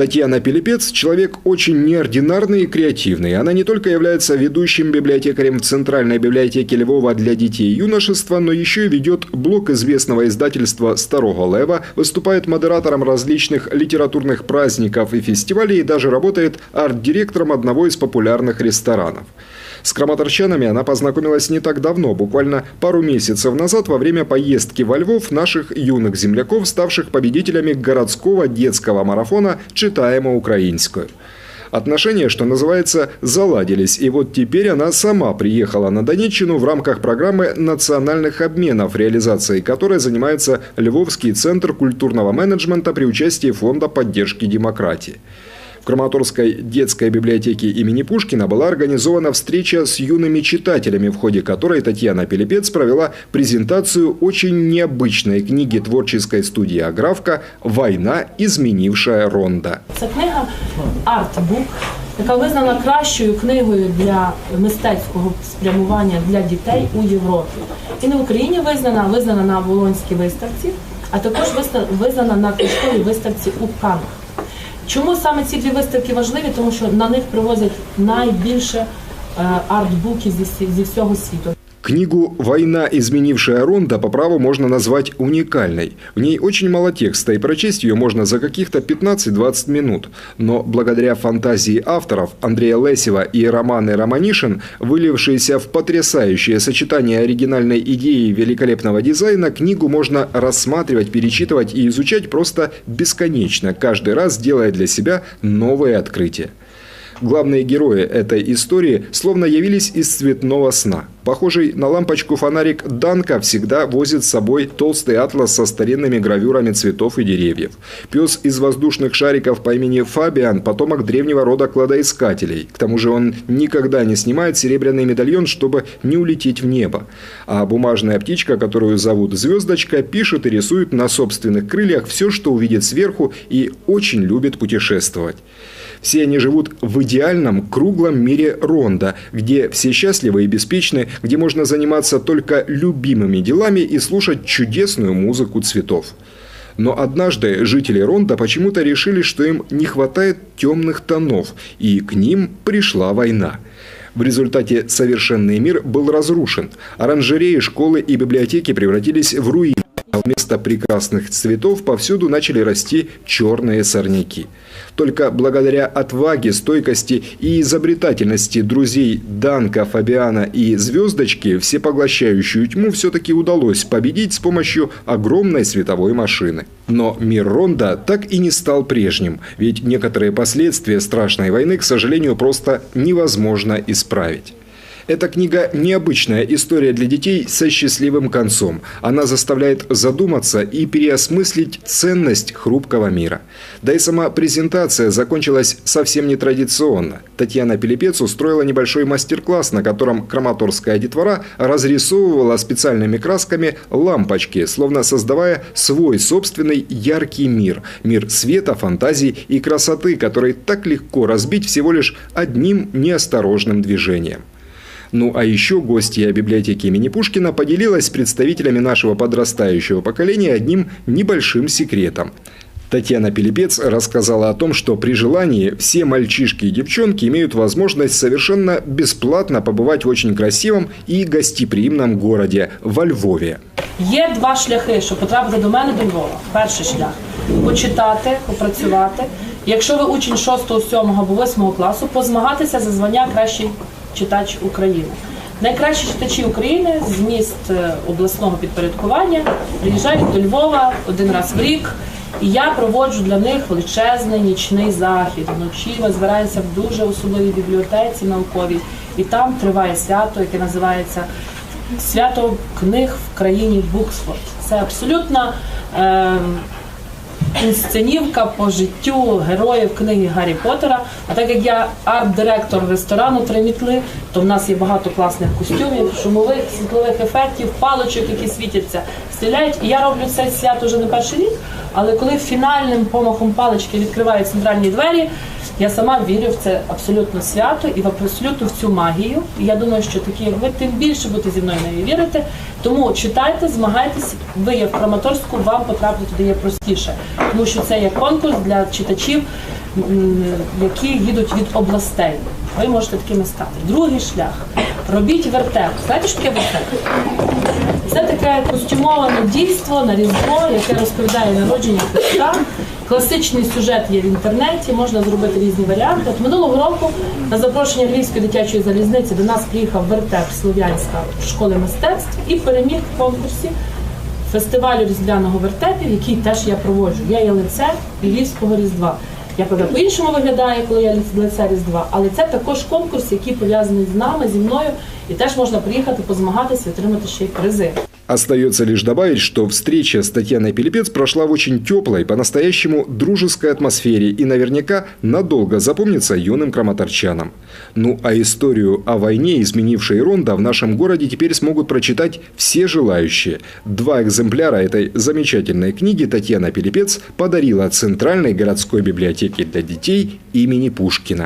Татьяна Пилипец – человек очень неординарный и креативный. Она не только является ведущим библиотекарем в Центральной библиотеке Львова для детей и юношества, но еще и ведет блог известного издательства «Старого Лева», выступает модератором различных литературных праздников и фестивалей и даже работает арт-директором одного из популярных ресторанов. С краматорчанами она познакомилась не так давно, буквально пару месяцев назад во время поездки во Львов наших юных земляков, ставших победителями городского детского марафона «Читаемо украинскую». Отношения, что называется, заладились, и вот теперь она сама приехала на Донеччину в рамках программы национальных обменов, реализацией которой занимается Львовский центр культурного менеджмента при участии Фонда поддержки демократии. В Краматорской детской библиотеке имени Пушкина была организована встреча с юными читателями, в ходе которой Татьяна Пелепец провела презентацию очень необычной книги творческой студии «Аграфка. Война, изменившая Ронда». Це книга артбук, яка визнана кращою книгою для мистецького спрямування для дітей у Європі. І не в Україні визнана, а визнана на Волонській виставці, а також виста- визнана на книжковій виставці у Канах. Чому саме ці дві виставки важливі? Тому що на них привозять найбільше е, артбуків зі, всі- зі всього світу. Книгу «Война, изменившая Ронда» по праву можно назвать уникальной. В ней очень мало текста, и прочесть ее можно за каких-то 15-20 минут. Но благодаря фантазии авторов Андрея Лесева и Романы Романишин, вылившиеся в потрясающее сочетание оригинальной идеи и великолепного дизайна, книгу можно рассматривать, перечитывать и изучать просто бесконечно, каждый раз делая для себя новые открытия. Главные герои этой истории словно явились из цветного сна. Похожий на лампочку фонарик Данка всегда возит с собой толстый атлас со старинными гравюрами цветов и деревьев. Пес из воздушных шариков по имени Фабиан – потомок древнего рода кладоискателей. К тому же он никогда не снимает серебряный медальон, чтобы не улететь в небо. А бумажная птичка, которую зовут Звездочка, пишет и рисует на собственных крыльях все, что увидит сверху и очень любит путешествовать. Все они живут в идеальном круглом мире Ронда, где все счастливы и беспечны, где можно заниматься только любимыми делами и слушать чудесную музыку цветов. Но однажды жители Ронда почему-то решили, что им не хватает темных тонов, и к ним пришла война. В результате совершенный мир был разрушен. Оранжереи, школы и библиотеки превратились в руины. Вместо прекрасных цветов повсюду начали расти черные сорняки. Только благодаря отваге, стойкости и изобретательности друзей Данка, Фабиана и Звездочки всепоглощающую тьму все-таки удалось победить с помощью огромной световой машины. Но мир Ронда так и не стал прежним, ведь некоторые последствия страшной войны, к сожалению, просто невозможно исправить. Эта книга – необычная история для детей со счастливым концом. Она заставляет задуматься и переосмыслить ценность хрупкого мира. Да и сама презентация закончилась совсем нетрадиционно. Татьяна Пилипец устроила небольшой мастер-класс, на котором краматорская детвора разрисовывала специальными красками лампочки, словно создавая свой собственный яркий мир. Мир света, фантазий и красоты, который так легко разбить всего лишь одним неосторожным движением. Ну а еще гостья библиотеки имени Пушкина поделилась с представителями нашего подрастающего поколения одним небольшим секретом. Татьяна Пилипец рассказала о том, что при желании все мальчишки и девчонки имеют возможность совершенно бесплатно побывать в очень красивом и гостеприимном городе во Львове. Є два шляхи, щоб потрапити до мене до Львова. Перший шлях почитати, попрацювати. Якщо ви учень 6, 7 або 8 класу, позмагатися за звання кращий читач України. Найкращі читачі України з міст е, обласного підпорядкування приїжджають до Львова один раз в рік. І я проводжу для них величезний нічний захід. Вночі ми збираємося в дуже особливій бібліотеці науковій, і там триває свято, яке називається свято книг в країні Буксфорд. Це абсолютно е, інсценівка по життю героїв книги Гаррі Поттера. А так як я арт-директор ресторану Тримітли, то в нас є багато класних костюмів, шумових, світлових ефектів, паличок, які світяться, стріляють. І я роблю це свято вже не перший рік. Але коли фінальним помахом палички відкривають центральні двері, я сама вірю в це абсолютно свято і в абсолютно в цю магію. І я думаю, що такі, як ви, тим більше будете зі мною нею вірити. Тому читайте, змагайтесь. Ви є в Краматорську, вам потрапити туди є простіше, тому що це є конкурс для читачів які їдуть від областей. Ви можете такими стати. Другий шлях. Робіть вертеп. Знаєте, що таке вертеп? Це таке костюмоване дійство на різдво, яке розповідає народження Христа. Класичний сюжет є в інтернеті, можна зробити різні варіанти. От минулого року на запрошення Львівської дитячої залізниці до нас приїхав вертеп Слов'янська школи мистецтв і переміг в конкурсі фестивалю різдвяного вертепів, який теж я проводжу. Я є лице Львівського різдва. Я правда по-іншому виглядаю, коли я лице Різдва, але це також конкурс, який пов'язаний з нами, зі мною, і теж можна приїхати позмагатися і отримати ще й призи. Остается лишь добавить, что встреча с Татьяной Пилипец прошла в очень теплой, по-настоящему дружеской атмосфере и наверняка надолго запомнится юным краматорчанам. Ну а историю о войне, изменившей Ронда, в нашем городе теперь смогут прочитать все желающие. Два экземпляра этой замечательной книги Татьяна Пилипец подарила Центральной городской библиотеке для детей имени Пушкина.